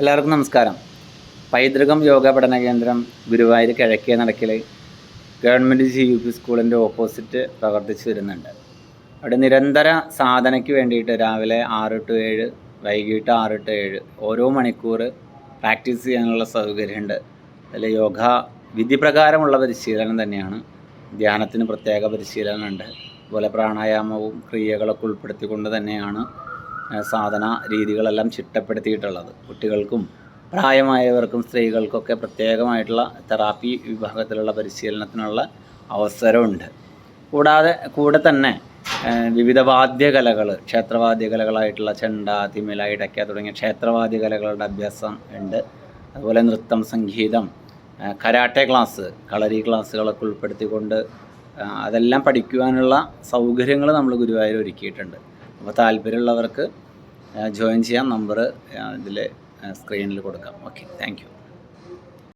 എല്ലാവർക്കും നമസ്കാരം. പൈതൃകം യോഗ പഠന കേന്ദ്രം ഗുരുവായൂർ കിഴക്കേ നടക്കിൽ ഗവൺമെന്റ് ജി യു പി സ്കൂളിന്റെ ഓപ്പോസിറ്റ് പ്രവർത്തിച്ചു വരുന്നുണ്ട്. അവിടെ നിരന്തര സാധനയ്ക്ക് വേണ്ടിയിട്ട് രാവിലെ ആറ് ടു ഏഴ് വൈകിട്ട് ആറ് ടു ഏഴ് ഓരോ മണിക്കൂർ പ്രാക്ടീസ് ചെയ്യാനുള്ള സൗകര്യമുണ്ട്. അതിൽ യോഗ വിധിപ്രകാരമുള്ള പരിശീലനം തന്നെയാണ്. ധ്യാനത്തിന് പ്രത്യേക പരിശീലനമുണ്ട്. അതുപോലെ പ്രാണായാമവും ക്രിയകളൊക്കെ ഉൾപ്പെടുത്തിക്കൊണ്ട് തന്നെയാണ് സാധന രീതികളെല്ലാം ചിട്ടപ്പെടുത്തിയിട്ടുള്ളത്. കുട്ടികൾക്കും പ്രായമായവർക്കും സ്ത്രീകൾക്കൊക്കെ പ്രത്യേകമായിട്ടുള്ള തെറാപ്പി വിഭാഗത്തിലുള്ള പരിശീലനത്തിനുള്ള അവസരമുണ്ട്. കൂടാതെ കൂടെ തന്നെ വിവിധ വാദ്യകലകൾ ക്ഷേത്രവാദ്യകലകളായിട്ടുള്ള ചെണ്ട തിമില ഇടയ്ക്ക തുടങ്ങിയ ക്ഷേത്രവാദ്യകലകളുടെ അഭ്യാസം ഉണ്ട്. അതുപോലെ നൃത്തം സംഗീതം കരാട്ടെ ക്ലാസ് കളരി ക്ലാസ്സുകളൊക്കെ ഉൾപ്പെടുത്തിക്കൊണ്ട് അതെല്ലാം പഠിക്കുവാനുള്ള സൗകര്യങ്ങൾ നമ്മൾ ഗുരുവായൂർ ഒരുക്കിയിട്ടുണ്ട്. അപ്പോൾ താല്പര്യമുള്ളവർക്ക് ജോയിൻ ചെയ്യാൻ നമ്പർ ഇതിൽ സ്ക്രീനിൽ കൊടുക്കാം. Okay thank